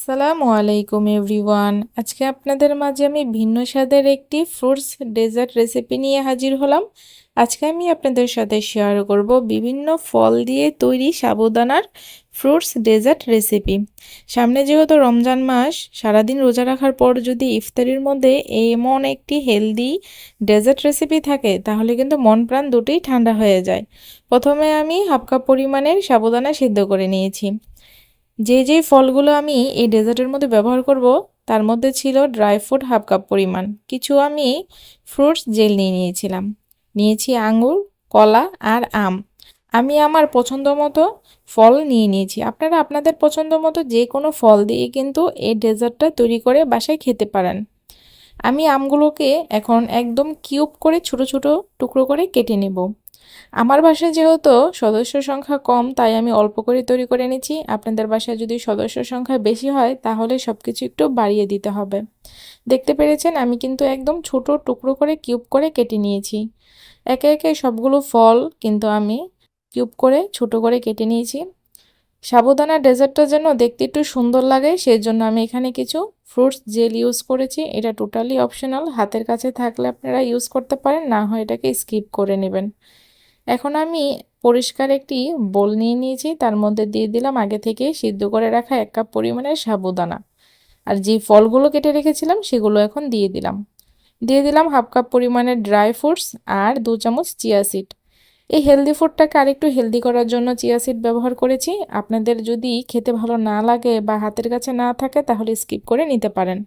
আসসালামু আলাইকুম এভরিওয়ান। আজকে আপনাদের মাঝে আমি ভিন্ন স্বাদের একটি ফ্রুটস ডেজার্ট রেসিপি নিয়ে হাজির হলাম। আজকে আমি আপনাদের সাথে শেয়ার করব বিভিন্ন ফল দিয়ে তৈরি সাবুদানার ফ্রুটস ডেজার্ট রেসিপি। সামনে যেহেতু রমজান মাস, সারাদিন রোজা রাখার পর যদি ইফতারির মধ্যে এমন একটি হেলদি ডেজার্ট রেসিপি থাকে, তাহলে কিন্তু মন প্রাণ দুটোই ঠান্ডা হয়ে যায়। প্রথমে আমি হাফ কাপ পরিমাণের সাবুদানা সিদ্ধ করে নিয়েছি। যে যে ফলগুলো আমি এই ডেজার্টের মধ্যে ব্যবহার করব, তার মধ্যে ছিল ড্রাই ফ্রুট হাফ কাপ পরিমাণ। কিছু আমি ফ্রুটস জেল নিয়ে নিয়েছিলাম। নিয়েছি আঙুর কলা আর আম। আমি আমার পছন্দ মতো ফল নিয়ে নিয়েছি। আপনারা আপনাদের পছন্দ মতো যে কোনো ফল দিয়ে কিন্তু এই ডেজার্টটা তৈরি করে বাসায় খেতে পারেন। আমি আমগুলোকে এখন একদম কিউব করে ছোট ছোট টুকরো করে কেটে নেব। আমার বাসায় যেহেতু সদস্য সংখ্যা কম, তাই আমি অল্প করে তৈরি করে নিচ্ছি। আপনাদের বাসায় যদি সদস্য সংখ্যা বেশি হয়, তাহলে সব কিছু একটু বাড়িয়ে দিতে হবে। দেখতে পেরেছেন, আমি কিন্তু একদম ছোট টুকরো করে কিউব করে কেটে নিয়েছি। একে একে সবগুলো ফল কিন্তু আমি কিউব করে ছোট করে কেটে নিয়েছি। সাবুদানা ডেজার্টটা যেন দেখতে একটু সুন্দর লাগে সেই জন্য আমি এখানে কিছু ফ্রুটস জেল ইউজ করেছি। এটা টোটালি অপশনাল, হাতের কাছে থাকলে আপনারা ইউজ করতে পারেন, না হয় এটাকে স্কিপ করে নেবেন। এখন আমি পরিষ্কার একটি বোল নিয়ে নিয়েছি, তার মধ্যে দিয়ে দিলাম আগে থেকে সিদ্ধ করে রাখা এক কাপ পরিমাণের সাবুদানা। আর যে ফলগুলো কেটে রেখেছিলাম, সেগুলো এখন দিয়ে দিলাম। দিয়ে দিলাম হাফ কাপ পরিমাণের ড্রাই ফ্রুটস আর দু চামচ চিয়া সিড। এই হেলদি ফুডটাকে আরেকটু হেলদি করার জন্য চিয়া সিড ব্যবহার করেছি। আপনাদের যদি খেতে ভালো না লাগে বা হাতের কাছে না থাকে, তাহলে স্কিপ করে নিতে পারেন।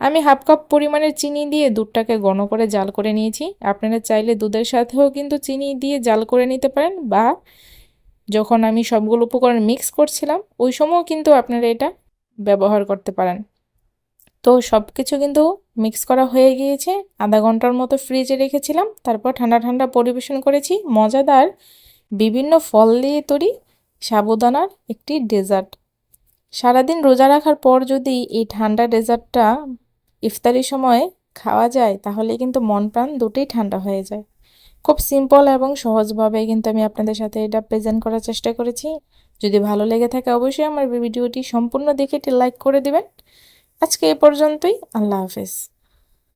আমি হাফ কাপ পরিমাণের চিনি দিয়ে দুধটাকে ঘন করে জাল করে নিয়েছি। আপনারা চাইলে দুধের সাথেও কিন্তু চিনি দিয়ে জাল করে নিতে পারেন বা যখন আমি সবগুলো উপকরণ মিক্স করছিলাম, ওই সময়ও কিন্তু আপনারা এটা ব্যবহার করতে পারেন। তো সব কিছু কিন্তু মিক্স করা হয়ে গিয়েছে। আধা ঘণ্টার মতো ফ্রিজে রেখেছিলাম, তারপর ঠান্ডা ঠান্ডা পরিবেশন করেছি। মজাদার বিভিন্ন ফল দিয়ে তৈরি সাবুদানার একটি ডেজার্ট সারাদিন রোজা রাখার পর যদি এই ঠান্ডা ডেজার্টটা ইফতারির সময় খাওয়া যায় তাহলে কিন্তু মন প্রাণ দুটোই ঠান্ডা হয়ে যায়। খুব সিম্পল এবং সহজভাবে কিন্তু আমি আপনাদের সাথে এটা প্রেজেন্ট করার চেষ্টা করেছি। যদি ভালো লেগে থাকে অবশ্যই আমার ভিডিওটি সম্পূর্ণ দেখে এটি লাইক করে দেবেন। আজকে এ পর্যন্তই, আল্লাহ হাফেজ।